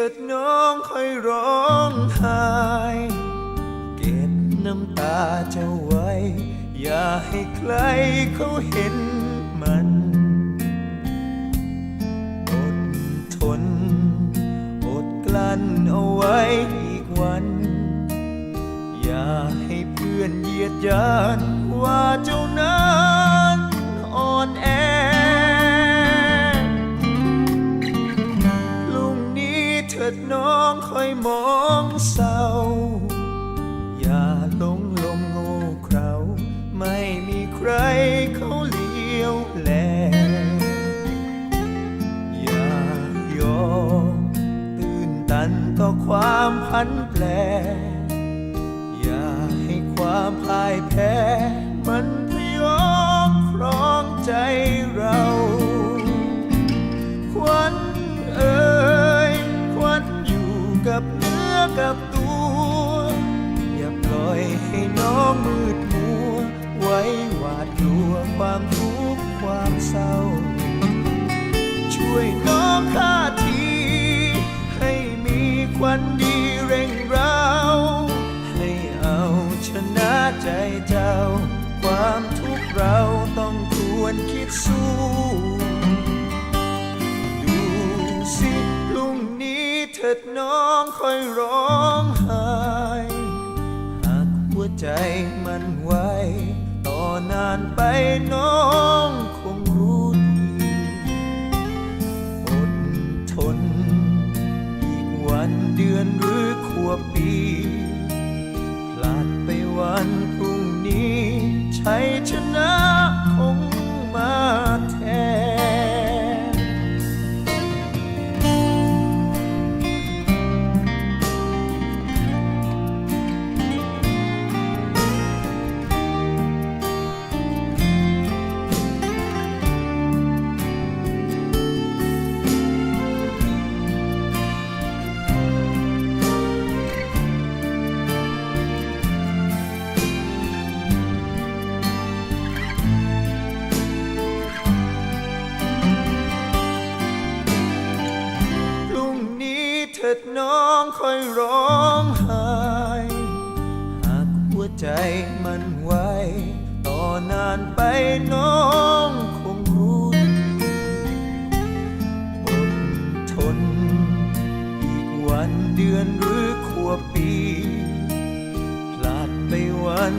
ถิดน้องค่อยร้องไห้เก็บน้ำตาเจ้าไว้ อย่าให้ใครเขาเห็นมันอดทนอดกลั้นเอาไว้อีกวัน อย่าให้เพื่อนเยียดยานว่าเจ้านั้น องคอยมองเศร้า อย่าหลงลมโง่เขลาไม่มีใครเขาเลี้ยวแล อย่ายอมตื่นตันต่อความพันแปรอย่าให้ความพ่ายแพ้มัน กลัวความทุกข์ความเศร้า ช่วยน้องข้าที ให้มีควันดีเร่งเร้าให้เอาชนะใจเจ้า ความทุกข์เราต้องควรคิดสู้ดูสิลุ่งนี้เถิดน้องค่อยร้องไห้หากหัวใจมันไหวานไปน้องคงรู้ดีอดทน อีกวันเดือนหรือขวบปี พลาดไปวันพรุ่งนี้ใช้ชนะ ร็จน้องค่อยร้องไห้หากหัวใจมันไหวต่อนานไปน้องคงรู้อดทน อีกวันเดือนหรือขวบปี พลาดไปวัน